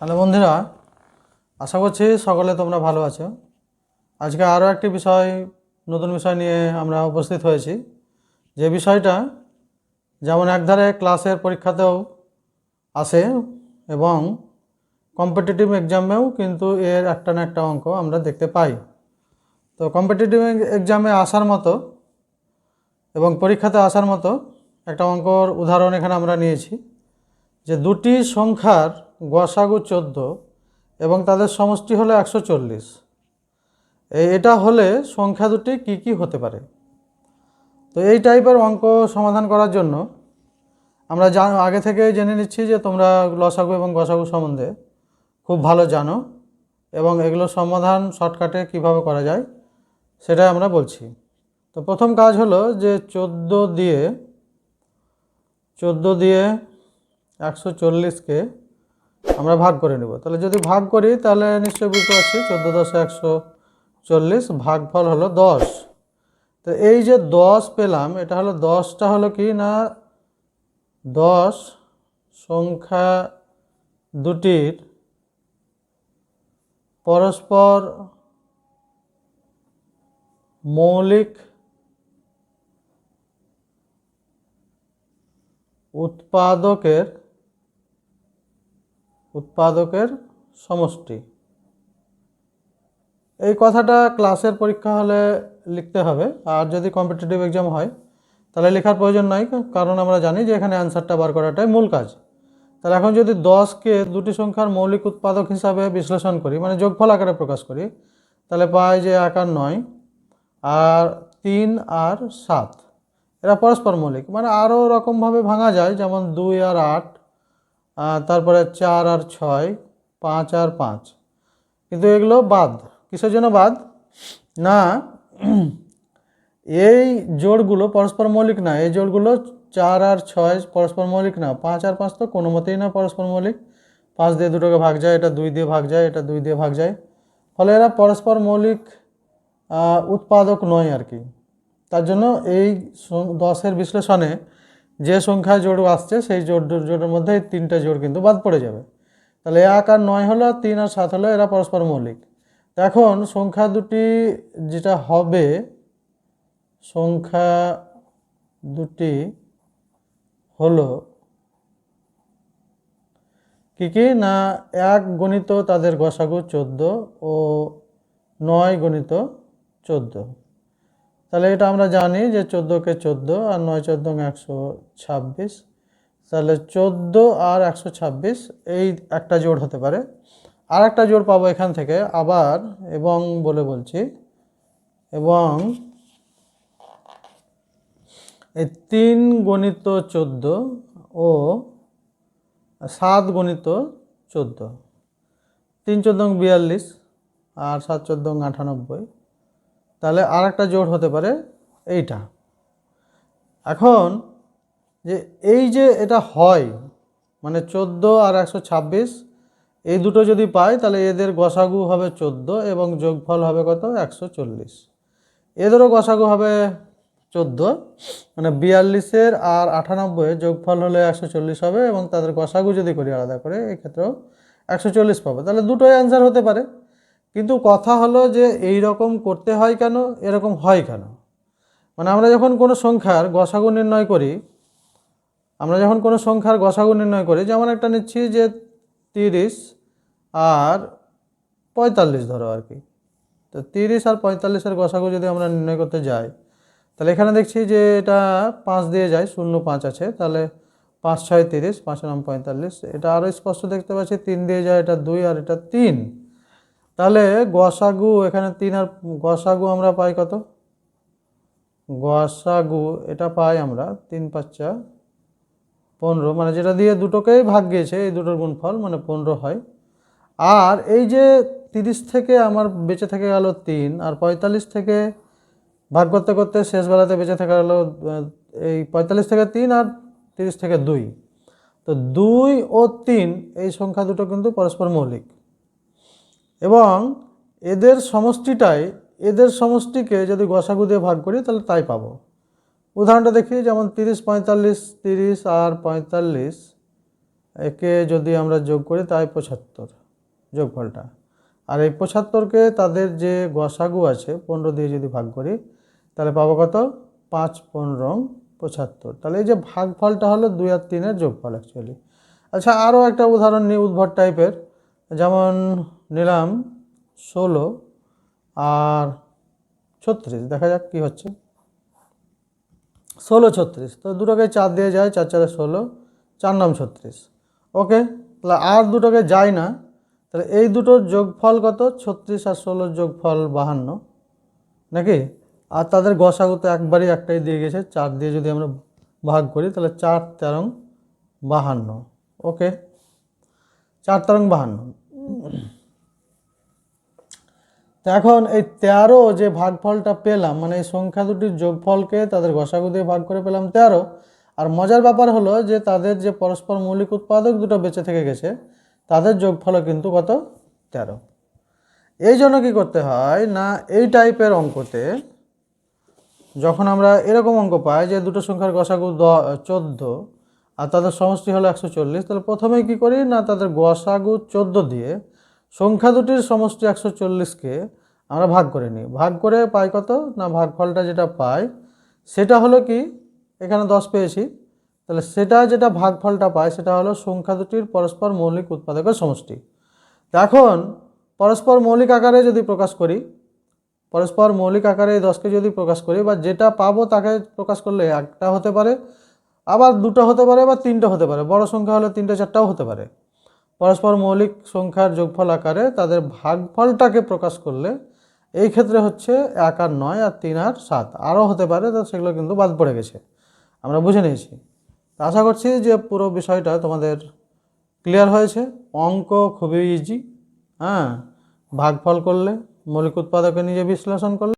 Hello বন্ধুরা, আশা করছি সকলে তোমরা ভালো আছো। আজকে আরও একটি বিষয়, নতুন বিষয় নিয়ে আমরা উপস্থিত হয়েছি। যে বিষয়টা যেমন একধারে ক্লাসের পরীক্ষাতেও আসে এবং কম্পিটিটিভ এক্সামেও কিন্তু এর একটা না একটা অঙ্ক আমরা দেখতে পাই। তো কম্পিটিটিভ এক্সামে আসার মতো এবং পরীক্ষাতে আসার মতো একটা অঙ্কর উদাহরণ এখানে আমরা নিয়েছি। যে দুটি সংখ্যার গসাগু চোদ্দ এবং তাদের সমষ্টি হলো একশো চল্লিশ। এটা হলে সংখ্যা দুটি কি কি হতে পারে? তো এই টাইপের অঙ্ক সমাধান করার জন্য আমরা জান, আগে থেকে জেনে নিচ্ছি যে তোমরা লসাগু এবং গসাগু সম্বন্ধে খুব ভালো জানো এবং এগুলো সমাধান শর্টকাটে কীভাবে করা যায় সেটাই আমরা বলছি। তো প্রথম কাজ হলো যে চোদ্দ দিয়ে চোদ্দ দিয়ে একশো চল্লিশকে আমরা ভাগ করে নেব। তাহলে যদি ভাগ করি, তাহলে নিশ্চয়ই বুঝতে পারছি চোদ্দ দশ একশো চল্লিশ ভাগফল হলো দশ। তো এই যে দশ পেলাম, এটা হলো দশটা হলো কি না? দশ সংখ্যা দুটির পরস্পর মৌলিক উৎপাদকের উৎপাদকের সমষ্টি। এই কথাটা ক্লাসের পরীক্ষা হলে লিখতে হবে। আর যদি কম্পিটিটিভ এক্সাম হয়, তাহলে লেখার প্রয়োজন নাই, কারণ আমরা জানি যে এখানে অ্যান্সারটা বার করাটাই মূল কাজ। তাহলে এখন যদি দশকে দুটি সংখ্যার মৌলিক উৎপাদক হিসাবে বিশ্লেষণ করি মানে যোগফল আকারে প্রকাশ করি, তাহলে পাই যে এক আর নয়, আর তিন আর সাত। এরা পরস্পর মৌলিক মানে আরও রকমভাবে ভাঙা যায়, যেমন দুই আর আট তারপরে চার আর ছয়, পাঁচ আর পাঁচ। কিন্তু এগুলো বাদ। কিসের জন্য বাদ? না, এই জোড়গুলো পরস্পর মৌলিক না। এই জোড়গুলো চার আর ছয় পরস্পর মৌলিক না। পাঁচ আর পাঁচ তো কোনো মতেই না পরস্পর মৌলিক। পাঁচ দিয়ে দুটোকে ভাগ যায়, এটা দুই দিয়ে ভাগ যায়, এটা দুই দিয়ে ভাগ যায়। ফলে এরা পরস্পর মৌলিক উৎপাদক নয় আর কি। তার জন্য এই দশের বিশ্লেষণে যে সংখ্যায় জোড় আসছে, সেই জোড় জোড়ের মধ্যে এই তিনটা জোড় কিন্তু বাদ পড়ে যাবে। তাহলে এক আর নয় হলো, তিন আর সাত হলো, এরা পরস্পর মৌলিক। এখন সংখ্যা দুটি যেটা হবে, সংখ্যা দুটি হলো কী কী? না, এক গণিত তাদের গসাগু চোদ্দ ও নয় গণিত চোদ্দ। তাহলে এটা আমরা জানি যে চোদ্দোকে চোদ্দ আর নয় চোদ্দ একশো ছাব্বিশ। তাহলে চোদ্দ আর একশো ছাব্বিশ, এই একটা জোড় হতে পারে। আর একটা জোড় পাবো এখান থেকে আবার, এবং বলে বলছি, এবং এই তিন গণিত চোদ্দ ও সাত গণিত চোদ্দ। তিন চোদ্দ বিয়াল্লিশ আর সাত চোদ্দ আটানব্বই। তাহলে আর একটা জোড় হতে পারে এইটা। এখন যে এই যে এটা হয় মানে চোদ্দ আর একশো ছাব্বিশ, এই দুটো যদি পাই তাহলে এদের গসাগু হবে চোদ্দ এবং যোগফল হবে কত? একশো চল্লিশ। এদেরও গসাগু হবে চোদ্দ মানে বিয়াল্লিশের আর আটানব্বই যোগফল হলে একশো চল্লিশ হবে এবং তাদের গসাগু যদি করি আলাদা করে, এক্ষেত্রেও একশো চল্লিশ পাবো। তাহলে দুটোই অ্যান্সার হতে পারে। কিন্তু কথা হলো যে এই রকম করতে হয় কেন, এরকম হয় কেন? মানে আমরা যখন কোনো সংখ্যার গসাগু নির্ণয় করি, আমরা যখন কোনো সংখ্যার গসাগু নির্ণয় করি, যেমন একটা নিচ্ছি যে তিরিশ আর পঁয়তাল্লিশ ধরো আর কি। তো তিরিশ আর পঁয়তাল্লিশের গসাগু যদি আমরা নির্ণয় করতে যাই, তাহলে এখানে দেখছি যে এটা পাঁচ দিয়ে যায়, শূন্য পাঁচ আছে, তাহলে পাঁচ ছয় তিরিশ, পাঁচ নাম পঁয়তাল্লিশ, এটা আরও স্পষ্ট দেখতে পাচ্ছি, তিন দিয়ে যায়, এটা দুই আর এটা তিন। তাহলে গসাগু এখানে তিন আর গসাগু আমরা পাই কত? গসাগু এটা পাই আমরা তিন পাঁচটা পনেরো। মানে যেটা দিয়ে দুটোকেই ভাগ গিয়েছে, এই দুটোর গুণফল মানে পনেরো হয়। আর এই যে তিরিশ থেকে আমার বেঁচে থেকে গেল তিন, আর পঁয়তাল্লিশ থেকে ভাগ করতে করতে শেষ বেলাতে বেঁচে থাকা গেলো এই পঁয়তাল্লিশ থেকে তিন আর তিরিশ থেকে দুই। তো দুই ও তিন, এই সংখ্যা দুটো কিন্তু পরস্পর মৌলিক। এবং এদের সমষ্টিটাই, এদের সমষ্টিকে যদি গসাগু দিয়ে ভাগ করি, তাহলে তাই পাবো। উদাহরণটা দেখি, যেমন তিরিশ, পঁয়তাল্লিশ, তিরিশ আর পঁয়তাল্লিশ, একে যদি আমরা যোগ করি, তাই পঁচাত্তর, যোগফলটা। আর এই পঁচাত্তরকে তাদের যে গসাগু আছে, পনেরো দিয়ে যদি ভাগ করি, তাহলে পাবো কত? পাঁচ পনেরো পঁচাত্তর। তাহলে এই যে ভাগফলটা হলো দুই আর তিনের যোগফল অ্যাকচুয়ালি আচ্ছা আরও একটা উদাহরণ নিই, উদ্ভট টাইপের যেমন নিলাম ষোলো আর ছত্রিশ, দেখা যাক কী হচ্ছে। ষোলো, ছত্রিশ, তো দুটোকে চার দিয়ে যায়, চার চারে ষোলো, চার নাম ছত্রিশ। ওকে, তাহলে আর দুটোকে যায় না, তাহলে এই দুটোর যোগফল কত? ছত্রিশ আর ষোলোর যোগফল বাহান্ন, নাকি? আর তাদের গসাগু তো একবারই একটাই দিয়ে গেছে, চার দিয়ে যদি আমরা ভাগ করি, তাহলে চার তেরং বাহান্ন, ওকে? চার তেরং বাহান্ন। এখন এই তেরো যে ভাগফলটা পেলাম মানে এই সংখ্যা দুটির যোগফলকে তাদের গসাগু দিয়ে ভাগ করে পেলাম তেরো, আর মজার ব্যাপার হলো যে তাদের যে পরস্পর মৌলিক উৎপাদক দুটো বেঁচে থেকে গেছে, তাদের যোগফলও কিন্তু কত? তেরো। এই জন্য কী করতে হয় না, এই টাইপের অঙ্কতে যখন আমরা এরকম অঙ্ক পাই যে দুটো সংখ্যার গসাগু দ, চোদ্দ আর তাদের সমষ্টি হলো একশো চল্লিশ। তাহলে প্রথমে কী করি? না, তাদের গসাগু চোদ্দ দিয়ে সংখ্যা দুটির সমষ্টি একশো চল্লিশকে আমরা ভাগ করে নিই। ভাগ করে পাই কত? না, ভাগফলটা যেটা পাই, সেটা হলো কি? এখানে দশ পেয়েছি। তাহলে সেটা যেটা ভাগফলটা পায় সেটা হলো সংখ্যা দুটির পরস্পর মৌলিক উৎপাদকের সমষ্টি। এখন পরস্পর মৌলিক আকারে যদি প্রকাশ করি, পরস্পর মৌলিক আকারে দশকে যদি প্রকাশ করি, বা যেটা পাবো তাকে প্রকাশ করলে একটা হতে পারে আবার দুটো হতে পারে বা তিনটে হতে পারে। বড় সংখ্যা হলে তিনটে, চারটাও হতে পারে। পরস্পর মৌলিক সংখ্যার যোগফল আকারে তাদের ভাগফলটাকে প্রকাশ করলে এই ক্ষেত্রে হচ্ছে এক আর নয় আর তিন আর সাত। আরও হতে পারে, তো সেগুলো কিন্তু বাদ পড়ে গেছে। আমরা বুঝে নিয়েছি। আশা করছি যে পুরো বিষয়টা তোমাদের ক্লিয়ার হয়েছে। অঙ্ক খুবই ইজি হ্যাঁ? ভাগফল করলে, মৌলিক উৎপাদকে নিজে বিশ্লেষণ করলে